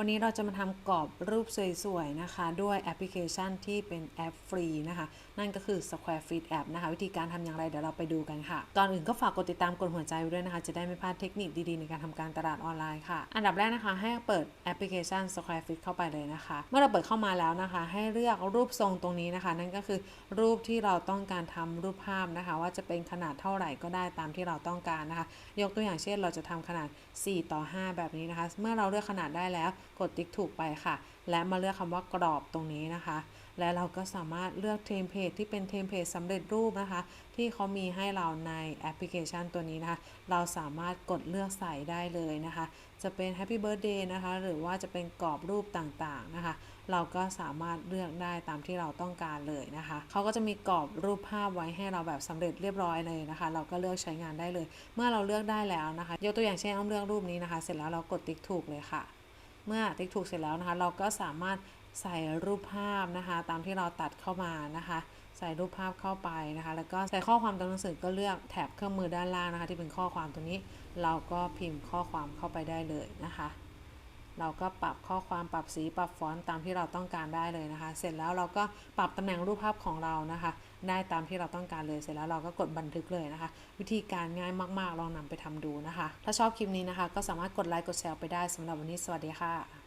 วันนี้เราจะมาทำกรอบรูปสวยๆนะคะ ด้วยแอปพลิเคชันที่เป็นแอปฟรีนะคะ นั่นก็คือ Square Fit App นะคะ วิธีการทำอย่างไรเดี๋ยวเราไปดูกันค่ะ ก่อนอื่นก็ฝากกดติดตามกดหัวใจไว้ด้วยนะคะ จะได้ไม่พลาดเทคนิคดีๆ ในการทำการตลาดออนไลน์ค่ะ อันดับแรกนะคะ ให้เปิดแอปพลิเคชัน Square Fit เข้าไปเลยนะคะ เมื่อเราเปิดเข้ามาแล้วนะคะ ให้เลือกรูปทรงตรงนี้นะคะ นั่นก็คือรูปที่เราต้องการทำรูปภาพนะคะ ว่าจะเป็นขนาดเท่าไหร่ก็ได้ตามที่เราต้องการนะคะ ยกตัวอย่างเช่น เราจะทำขนาด 4 ต่อ 5 แบบนี้นะคะ เมื่อเราเลือกขนาดได้แล้วกดติ๊กถูกไปค่ะ และมาเลือกคำว่ากรอบตรงนี้นะคะ และเราก็สามารถเลือกเทมเพลตที่เป็นเทมเพลตสำเร็จรูปนะคะ ที่เขามีให้เราในแอปพลิเคชันตัวนี้นะคะ เราสามารถกดเลือกใส่ได้เลยนะคะ จะเป็น Happy Birthday นะคะ หรือว่าจะเป็นกรอบรูปต่างๆนะคะ เราก็สามารถเลือกได้ตามที่เราต้องการเลยนะคะ เขาก็จะมีกรอบรูปภาพไว้ให้เราแบบสำเร็จเรียบร้อยเลยนะคะ เราก็เลือกใช้งานได้เลย เมื่อเราเลือกได้แล้วนะคะ ยกตัวอย่างเช่นอ้อมเลือกรูปนี้นะคะ เสร็จแล้วเรากดติ๊กถูกเลยค่ะ เมื่อติ๊กถูกเสร็จแล้วนะคะ เราก็สามารถใส่รูปภาพนะคะ ตามที่เราตัดเข้ามานะคะ ใส่รูปภาพเข้าไปนะคะ แล้วก็ใส่ข้อความตัวหนังสือก็เลือกแถบเครื่องมือด้านล่างนะคะ ที่เป็นข้อความตัวนี้ เราก็พิมพ์ข้อความเข้าไปได้เลยนะคะ เราก็ปรับข้อความปรับสีปรับฟอนต์ตามที่เราต้องการได้เลยนะคะ เสร็จแล้วเราก็ปรับตำแหน่งรูปภาพของเรานะคะ ได้ตามที่เราต้องการเลยเสร็จแล้วเราก็กดบันทึกเลยนะคะ วิธีการง่ายมากๆลองนำไปทำดูนะคะ ถ้าชอบคลิปนี้นะคะ ก็สามารถกดไลค์กดแชร์ไปได้สำหรับวันนี้สวัสดีค่ะ